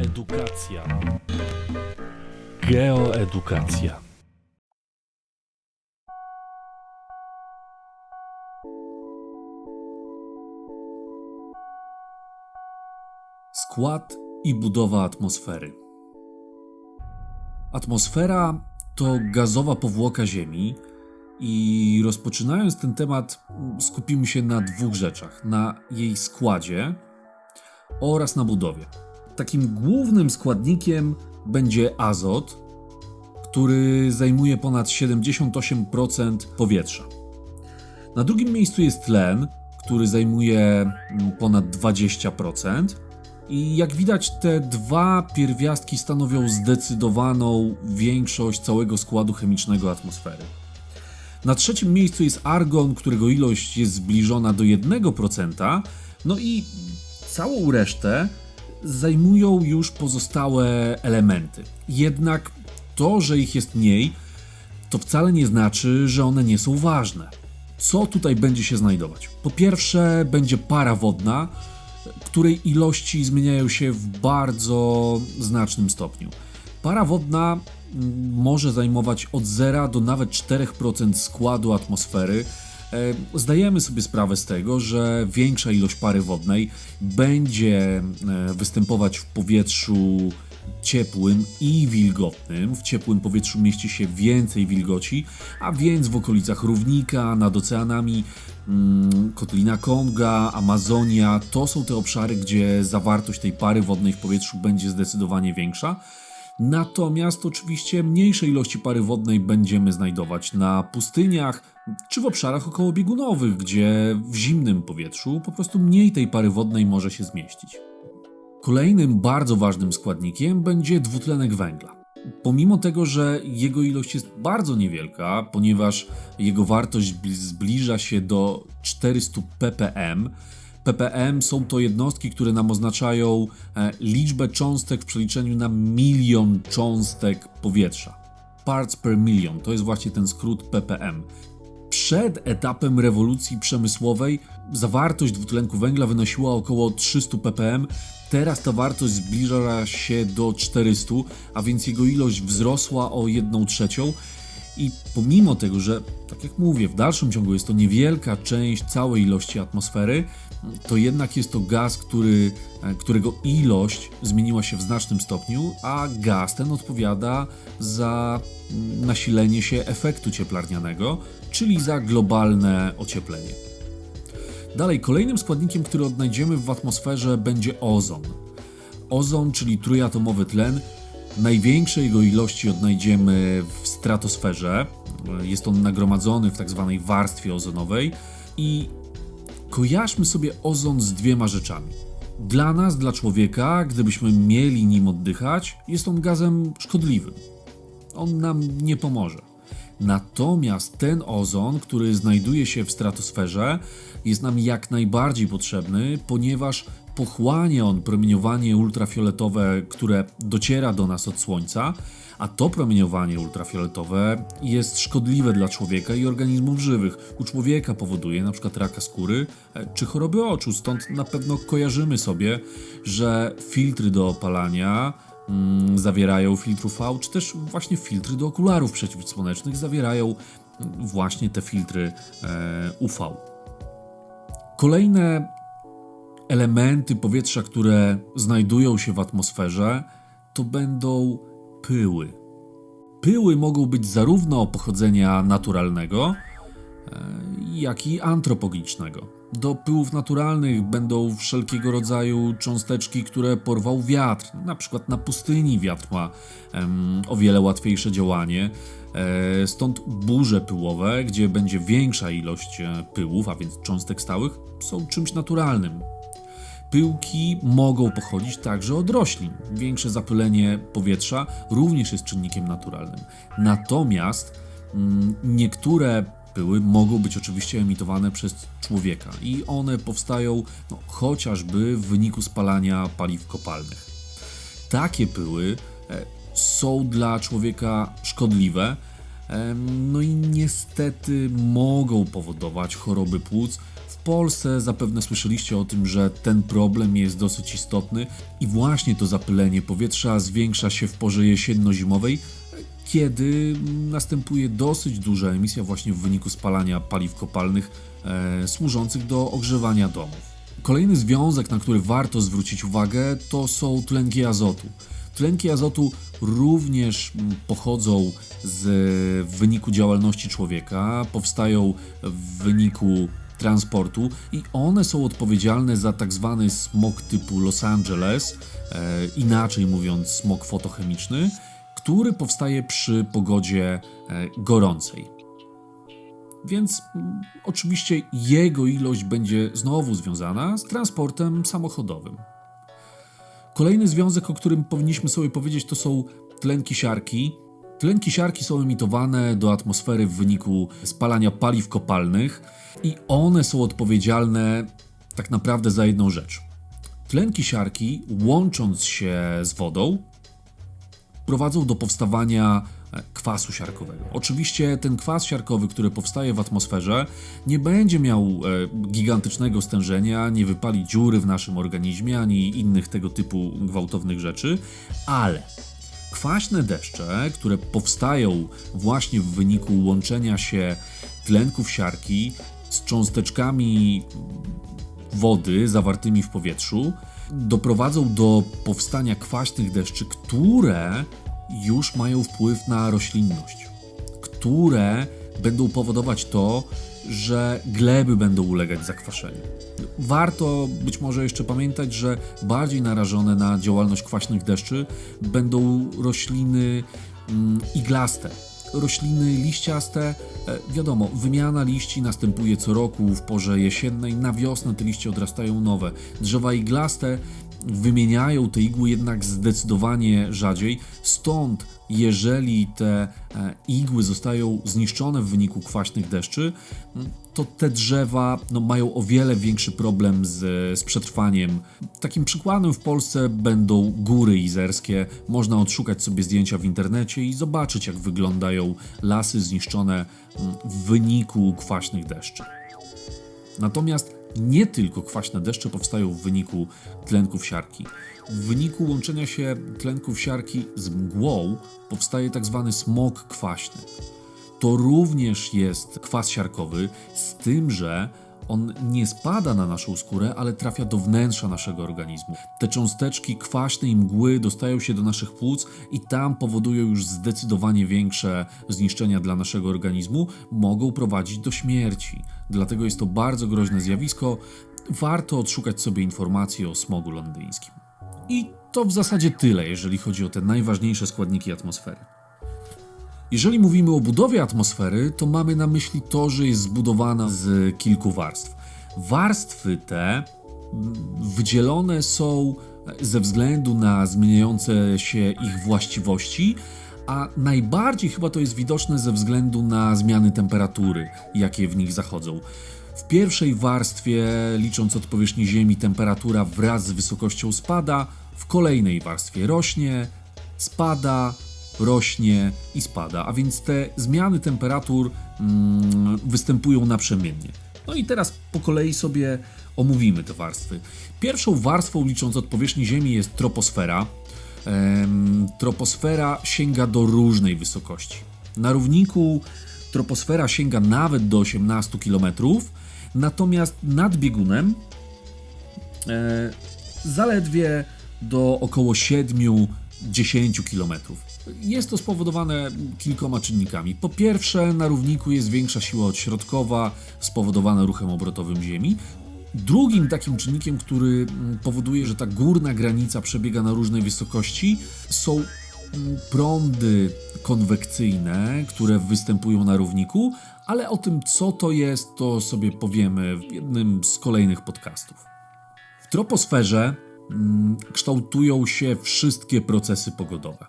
Edukacja. Geoedukacja. Skład i budowa atmosfery. Atmosfera to gazowa powłoka Ziemi i rozpoczynając ten temat skupimy się na dwóch rzeczach: na jej składzie oraz na budowie. Takim głównym składnikiem będzie azot, który zajmuje ponad 78% powietrza. Na drugim miejscu jest tlen, który zajmuje mm, ponad 20%. I jak widać, te dwa pierwiastki stanowią zdecydowaną większość całego składu chemicznego atmosfery. Na trzecim miejscu jest argon, którego ilość jest zbliżona do 1%, no i całą resztę zajmują już pozostałe elementy. Jednak to, że ich jest mniej, to wcale nie znaczy, że one nie są ważne. Co tutaj będzie się znajdować? Po pierwsze, będzie para wodna, której ilości zmieniają się w bardzo znacznym stopniu. Para wodna może zajmować od 0 do nawet 4% składu atmosfery. E, Zdajemy sobie sprawę z tego, że większa ilość pary wodnej będzie e, występować w powietrzu ciepłym i wilgotnym. W ciepłym powietrzu mieści się więcej wilgoci, a więc w okolicach równika, nad oceanami, mm, Kotlina Konga, Amazonia to są te obszary, gdzie zawartość tej pary wodnej w powietrzu będzie zdecydowanie większa. Natomiast oczywiście mniejsze ilości pary wodnej będziemy znajdować na pustyniach czy w obszarach okołobiegunowych, gdzie w zimnym powietrzu po prostu mniej tej pary wodnej może się zmieścić. Kolejnym bardzo ważnym składnikiem będzie dwutlenek węgla. Pomimo tego, że jego ilość jest bardzo niewielka, ponieważ jego wartość bli- zbliża się do 400 ppm, ppm są to jednostki, które nam oznaczają e, liczbę cząstek w przeliczeniu na milion cząstek powietrza. Parts per million to jest właśnie ten skrót ppm. Przed etapem rewolucji przemysłowej zawartość dwutlenku węgla wynosiła około 300 ppm. Teraz ta wartość zbliża się do 400, a więc jego ilość wzrosła o 1 trzecią. I pomimo tego, że, tak jak mówię, w dalszym ciągu jest to niewielka część całej ilości atmosfery, to jednak jest to gaz, który, e, którego ilość zmieniła się w znacznym stopniu, a gaz ten odpowiada za mm, nasilenie się efektu cieplarnianego, czyli za globalne ocieplenie. Dalej, kolejnym składnikiem, który odnajdziemy w atmosferze będzie ozon. Ozon, czyli trójatomowy tlen, największe jego ilości odnajdziemy w stratosferze. Jest on nagromadzony w tak zwanej warstwie ozonowej i kojarzmy sobie ozon z dwiema rzeczami. Dla nas, dla człowieka, gdybyśmy mieli nim oddychać, jest on gazem szkodliwym. On nam nie pomoże. Natomiast ten ozon, który znajduje się w stratosferze, jest nam jak najbardziej potrzebny, ponieważ pochłania on promieniowanie ultrafioletowe, które dociera do nas od Słońca, a to promieniowanie ultrafioletowe jest szkodliwe dla człowieka i organizmów żywych. U człowieka powoduje np. raka skóry e, czy choroby oczu, stąd na pewno kojarzymy sobie, że filtry do opalania mm, zawierają filtr UV, czy też właśnie filtry do okularów przeciwsłonecznych zawierają mm, właśnie te filtry e, UV. Kolejne elementy powietrza, które znajdują się w atmosferze, to będą pyły. Pyły mogą być zarówno pochodzenia naturalnego, e, jak i antropogenicznego. Do pyłów naturalnych będą wszelkiego rodzaju cząsteczki, które porwał wiatr. Na przykład na pustyni wiatr ma em, o wiele łatwiejsze działanie. E, stąd burze pyłowe, gdzie będzie większa ilość e, pyłów, a więc cząstek stałych, są czymś naturalnym. Pyłki mogą pochodzić także od roślin. Większe zapylenie powietrza również jest czynnikiem naturalnym. Natomiast mm, niektóre pyły mogą być oczywiście emitowane przez człowieka i one powstają no, chociażby w wyniku spalania paliw kopalnych. Takie pyły e, są dla człowieka szkodliwe, no i niestety mogą powodować choroby płuc Polsce zapewne słyszeliście o tym, że ten problem jest dosyć istotny i właśnie to zapylenie powietrza zwiększa się w porze jesienno-zimowej, kiedy następuje dosyć duża emisja właśnie w wyniku spalania paliw kopalnych e, służących do ogrzewania domów. Kolejny związek, na który warto zwrócić uwagę, to są tlenki azotu. Tlenki azotu również mm, pochodzą z w wyniku działalności człowieka, powstają w wyniku transportu i one są odpowiedzialne za tak zwany smog typu Los Angeles, e, inaczej mówiąc smog fotochemiczny, który powstaje przy pogodzie e, gorącej. Więc mm, oczywiście jego ilość będzie znowu związana z transportem samochodowym. Kolejny związek, o którym powinniśmy sobie powiedzieć, to są tlenki siarki. Tlenki siarki są emitowane do atmosfery w wyniku spalania paliw kopalnych i one są odpowiedzialne tak naprawdę za jedną rzecz. Tlenki siarki, łącząc się z wodą, prowadzą do powstawania e, kwasu siarkowego. Oczywiście ten kwas siarkowy, który powstaje w atmosferze, nie będzie miał e, gigantycznego stężenia, nie wypali dziury w naszym organizmie ani innych tego typu gwałtownych rzeczy, ale kwaśne deszcze, które powstają właśnie w wyniku łączenia się tlenków siarki z cząsteczkami wody zawartymi w powietrzu doprowadzą do powstania kwaśnych deszczy, które już mają wpływ na roślinność, które będą powodować to, że gleby będą ulegać zakwaszeniu. Warto być może jeszcze pamiętać, że bardziej narażone na działalność kwaśnych deszczy będą rośliny mm, iglaste, rośliny liściaste, e, wiadomo, wymiana liści następuje co roku w porze jesiennej, na wiosnę te liście odrastają nowe. Drzewa iglaste wymieniają te igły jednak zdecydowanie rzadziej, stąd jeżeli te e, igły zostają zniszczone w wyniku kwaśnych deszczy, to te drzewa no, mają o wiele większy problem z, z przetrwaniem. Takim przykładem w Polsce będą góry izerskie. Można odszukać sobie zdjęcia w internecie i zobaczyć, jak wyglądają lasy zniszczone w wyniku kwaśnych deszczy. Natomiast nie tylko kwaśne deszcze powstają w wyniku tlenków siarki. W wyniku łączenia się tlenków siarki z mgłą powstaje tak zwany smog kwaśny. To również jest kwas siarkowy, z tym, że on nie spada na naszą skórę, ale trafia do wnętrza naszego organizmu. Te cząsteczki kwaśnej mgły dostają się do naszych płuc i tam powodują już zdecydowanie większe zniszczenia dla naszego organizmu, mogą prowadzić do śmierci. Dlatego jest to bardzo groźne zjawisko. Warto odszukać sobie informacje o smogu londyńskim. I to w zasadzie tyle, jeżeli chodzi o te najważniejsze składniki atmosfery. Jeżeli mówimy o budowie atmosfery, to mamy na myśli to, że jest zbudowana z kilku warstw. Warstwy te wydzielone są ze względu na zmieniające się ich właściwości, a najbardziej chyba to jest widoczne ze względu na zmiany temperatury, jakie w nich zachodzą. W pierwszej warstwie, licząc od powierzchni Ziemi, temperatura wraz z wysokością spada, w kolejnej warstwie rośnie, spada, rośnie i spada, a więc te zmiany temperatur mm, występują naprzemiennie. No i teraz po kolei sobie omówimy te warstwy. Pierwszą warstwą, licząc od powierzchni Ziemi, jest troposfera. Ehm, troposfera sięga do różnej wysokości. Na równiku troposfera sięga nawet do 18 km, natomiast nad biegunem e, zaledwie do około 7-10 km. Jest to spowodowane kilkoma czynnikami. Po pierwsze, na równiku jest większa siła odśrodkowa spowodowana ruchem obrotowym Ziemi. Drugim takim czynnikiem, który mm, powoduje, że ta górna granica przebiega na różnej wysokości, są mm, prądy konwekcyjne, które występują na równiku, ale o tym, co to jest, to sobie powiemy w jednym z kolejnych podcastów. W troposferze kształtują się wszystkie procesy pogodowe.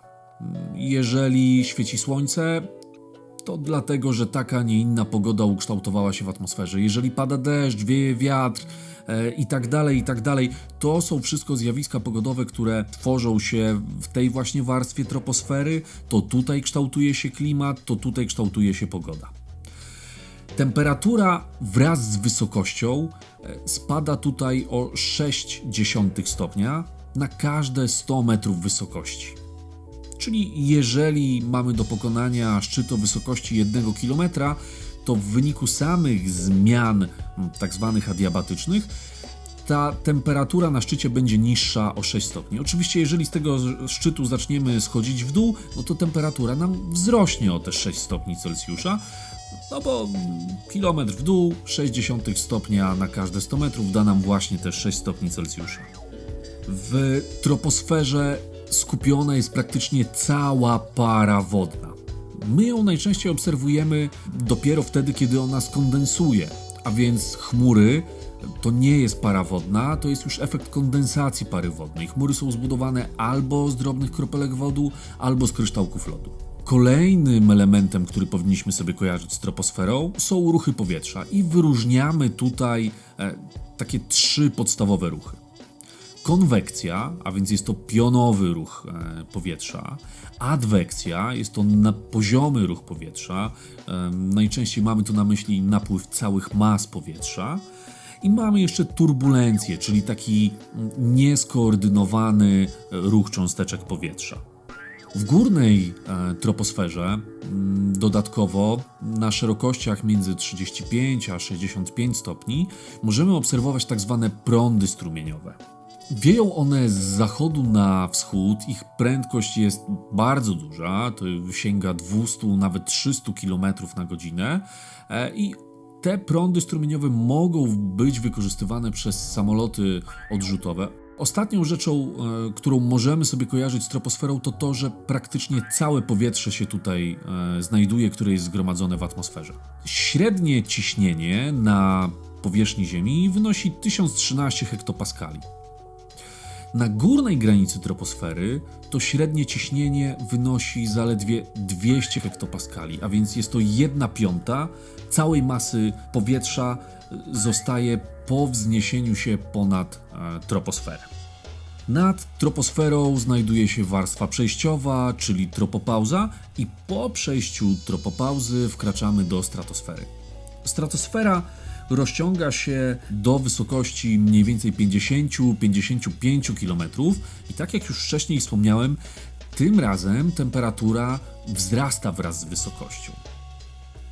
Jeżeli świeci słońce, to dlatego, że taka, nie inna pogoda ukształtowała się w atmosferze. Jeżeli pada deszcz, wieje wiatr e, i tak dalej, i tak dalej, to są wszystko zjawiska pogodowe, które tworzą się w tej właśnie warstwie troposfery. To tutaj kształtuje się klimat, to tutaj kształtuje się pogoda. Temperatura wraz z wysokością spada tutaj o 0,6 stopnia na każde 100 metrów wysokości. Czyli jeżeli mamy do pokonania szczyt o wysokości 1 km, to w wyniku samych zmian tak zwanych adiabatycznych ta temperatura na szczycie będzie niższa o 6 stopni. Oczywiście, jeżeli z tego szczytu zaczniemy schodzić w dół, no to temperatura nam wzrośnie o te 6 stopni Celsjusza, no bo kilometr w dół, 0,6 stopnia na każde 100 metrów da nam właśnie te 6 stopni Celsjusza. W troposferze skupiona jest praktycznie cała para wodna. My ją najczęściej obserwujemy dopiero wtedy, kiedy ona skondensuje, a więc chmury to nie jest para wodna, to jest już efekt kondensacji pary wodnej. Chmury są zbudowane albo z drobnych kropelek wodu, albo z kryształków lodu. Kolejnym elementem, który powinniśmy sobie kojarzyć z troposferą, są ruchy powietrza i wyróżniamy tutaj e, takie trzy podstawowe ruchy. Konwekcja, a więc jest to pionowy ruch e, powietrza. Adwekcja jest to na poziomy ruch powietrza. E, najczęściej mamy tu na myśli napływ całych mas powietrza. I mamy jeszcze turbulencję, czyli taki nieskoordynowany ruch cząsteczek powietrza. W górnej e, troposferze mm, dodatkowo na szerokościach między 35 a 65 stopni możemy obserwować tak zwane prądy strumieniowe. Wieją one z zachodu na wschód, ich prędkość jest bardzo duża, to sięga 200, nawet 300 km na godzinę e, i te prądy strumieniowe mogą być wykorzystywane przez samoloty odrzutowe. Ostatnią rzeczą, e, którą możemy sobie kojarzyć z troposferą, to to, że praktycznie całe powietrze się tutaj e, znajduje, które jest zgromadzone w atmosferze. Średnie ciśnienie na powierzchni Ziemi wynosi 1013 hektopaskali. Na górnej granicy troposfery to średnie ciśnienie wynosi zaledwie 200 hektopaskali, a więc jest to 1 piąta całej masy powietrza zostaje po wzniesieniu się ponad e, troposferę. Nad troposferą znajduje się warstwa przejściowa, czyli tropopauza, i po przejściu tropopauzy wkraczamy do stratosfery. Stratosfera rozciąga się do wysokości mniej więcej 50-55 km i tak jak już wcześniej wspomniałem, tym razem temperatura wzrasta wraz z wysokością.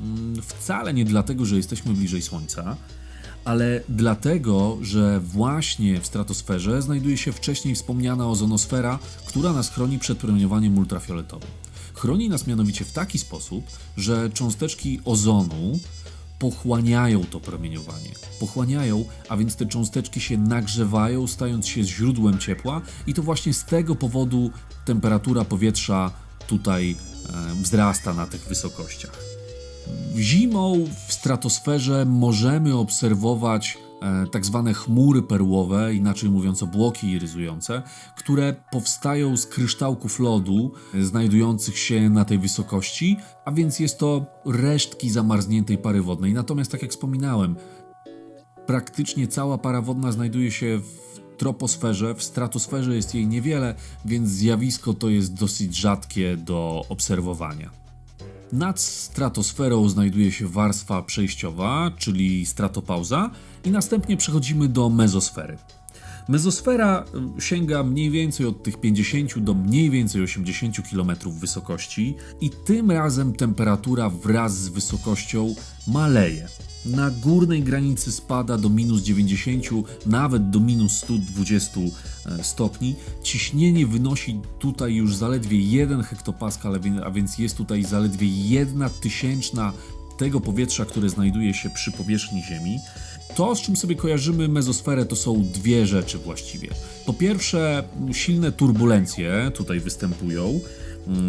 Mm, Wcale nie dlatego, że jesteśmy bliżej Słońca, ale dlatego, że właśnie w stratosferze znajduje się wcześniej wspomniana ozonosfera, która nas chroni przed promieniowaniem ultrafioletowym. Chroni nas mianowicie w taki sposób, że cząsteczki ozonu pochłaniają to promieniowanie. Pochłaniają, a więc te cząsteczki się nagrzewają, stając się źródłem ciepła, i to właśnie z tego powodu temperatura powietrza tutaj wzrasta na tych wysokościach. Zimą w stratosferze możemy obserwować tak zwane chmury perłowe, inaczej mówiąc obłoki iryzujące, które powstają z kryształków lodu e, znajdujących się na tej wysokości, a więc jest to resztki zamarzniętej pary wodnej. Natomiast, tak jak wspominałem, praktycznie cała para wodna znajduje się w troposferze, w stratosferze jest jej niewiele, więc zjawisko to jest dosyć rzadkie do obserwowania. Nad stratosferą znajduje się warstwa przejściowa, czyli stratopauza, i następnie przechodzimy do mezosfery. Mezosfera y, sięga mniej więcej od tych 50 do mniej więcej 80 km wysokości i tym razem temperatura wraz z wysokością maleje. Na górnej granicy spada do minus 90, nawet do minus 120 e, stopni. Ciśnienie wynosi tutaj już zaledwie 1 hektopaskal, a więc jest tutaj zaledwie 1 tysięczna tego powietrza, które znajduje się przy powierzchni Ziemi. To, z czym sobie kojarzymy mezosferę, to są dwie rzeczy właściwie. Po pierwsze, silne turbulencje tutaj występują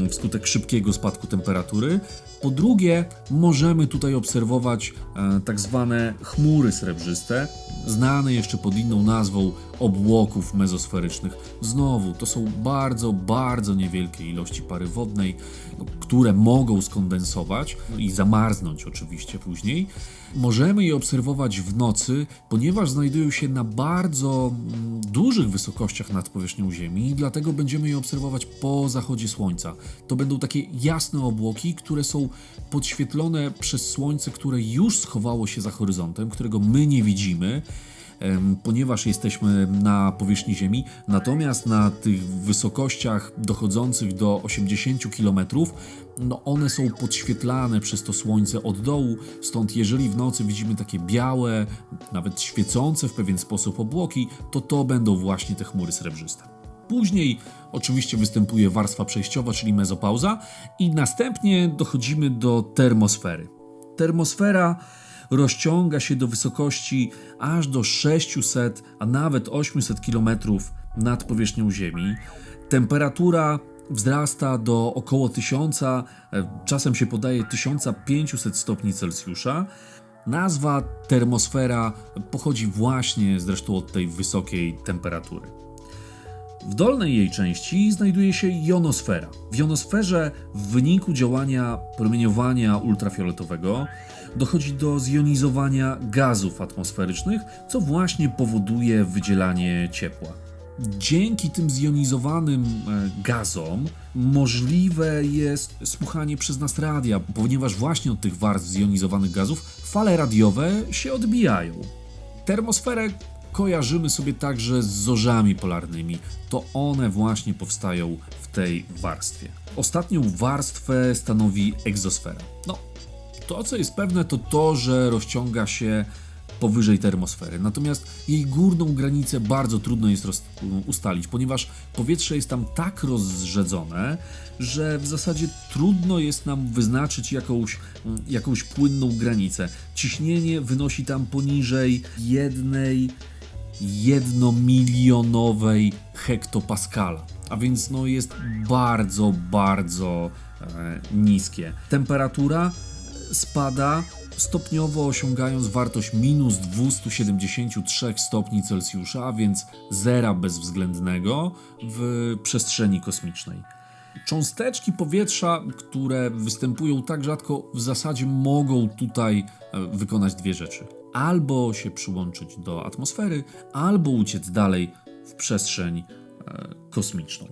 wskutek szybkiego spadku temperatury. Po drugie, możemy tutaj obserwować e, tak zwane chmury srebrzyste, znane jeszcze pod inną nazwą obłoków mezosferycznych. Znowu, to są bardzo, bardzo niewielkie ilości pary wodnej, no, które mogą skondensować no i zamarznąć oczywiście później. Możemy je obserwować w nocy nocy, ponieważ znajdują się na bardzo mm, dużych wysokościach nad powierzchnią Ziemi, i dlatego będziemy je obserwować po zachodzie Słońca. To będą takie jasne obłoki, które są podświetlone przez Słońce, które już schowało się za horyzontem, którego my nie widzimy ponieważ jesteśmy na powierzchni Ziemi, natomiast na tych wysokościach dochodzących do 80 km, no one są podświetlane przez to słońce od dołu, stąd jeżeli w nocy widzimy takie białe, nawet świecące w pewien sposób obłoki, to to będą właśnie te chmury srebrzyste. Później oczywiście występuje warstwa przejściowa, czyli mezopauza i następnie dochodzimy do termosfery. Termosfera rozciąga się do wysokości aż do 600, a nawet 800 km nad powierzchnią Ziemi. Temperatura wzrasta do około 1000, e, czasem się podaje 1500 stopni Celsjusza. Nazwa termosfera pochodzi właśnie zresztą od tej wysokiej temperatury. W dolnej jej części znajduje się jonosfera. W jonosferze w wyniku działania promieniowania ultrafioletowego dochodzi do zjonizowania gazów atmosferycznych, co właśnie powoduje wydzielanie ciepła. Dzięki tym zjonizowanym e, gazom możliwe jest słuchanie przez nas radia, ponieważ właśnie od tych warstw zjonizowanych gazów fale radiowe się odbijają. Termosferę kojarzymy sobie także z zorzami polarnymi. To one właśnie powstają w tej warstwie. Ostatnią warstwę stanowi egzosfera. No, to co jest pewne to to, że rozciąga się powyżej termosfery. Natomiast jej górną granicę bardzo trudno jest ustalić, ponieważ powietrze jest tam tak rozrzedzone, że w zasadzie trudno jest nam wyznaczyć jakąś, jakąś płynną granicę. Ciśnienie wynosi tam poniżej jednej jednomilionowej hektopaskala, a więc no jest bardzo, bardzo e, niskie. Temperatura spada stopniowo osiągając wartość minus 273 stopni Celsjusza, a więc zera bezwzględnego w przestrzeni kosmicznej. Cząsteczki powietrza, które występują tak rzadko, w zasadzie mogą tutaj e, wykonać dwie rzeczy. Albo się przyłączyć do atmosfery, albo uciec dalej w przestrzeń e, kosmiczną.